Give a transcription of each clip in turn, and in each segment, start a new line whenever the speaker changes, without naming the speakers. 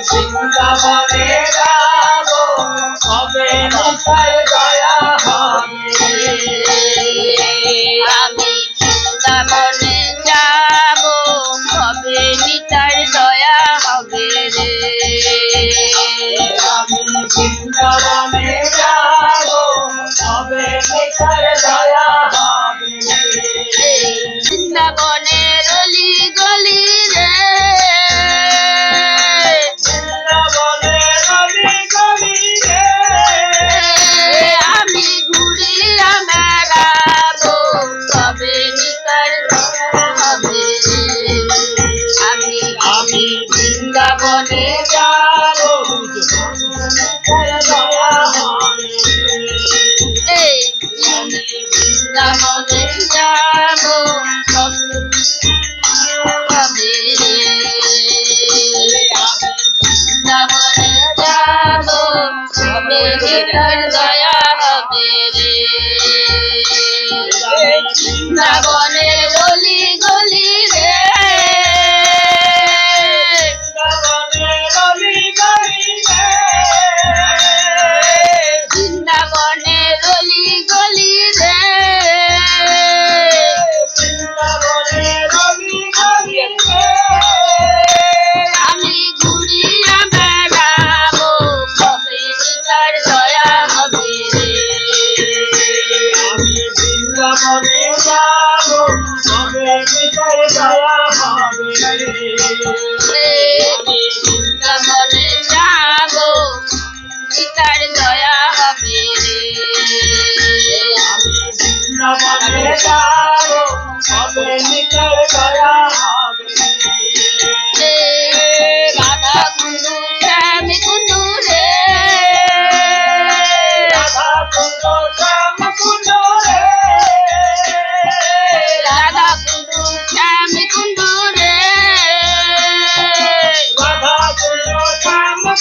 বৃন্দাবনে যাব সবে মাথায় দয়া হবে
আমি বৃন্দাবনে বৃন্দাবনে গলি গলি
Tchau.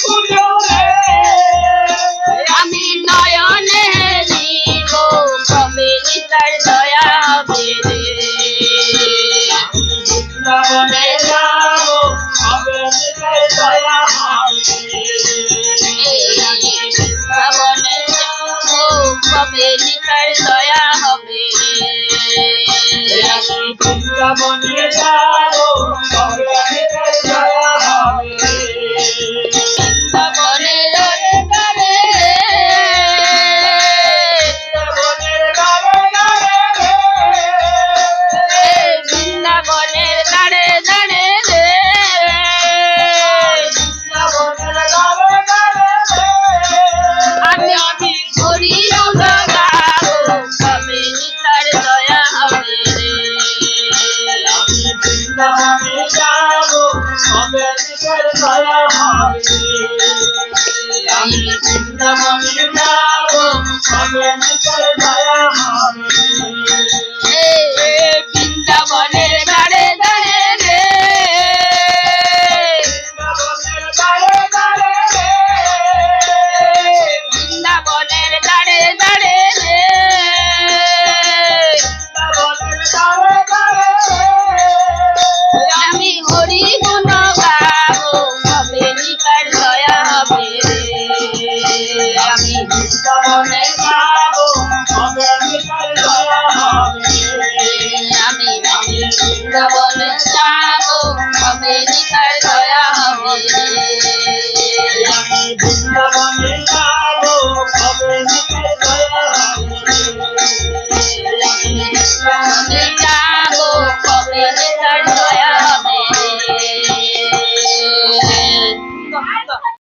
oh what
আমি
বৃন্দাবনে যখন জানব হবে
নিতাই দয়া হবে
আমি বৃন্দাবনে যাব হবে
নিতাই দয়া হবে
আমি বৃন্দাবনে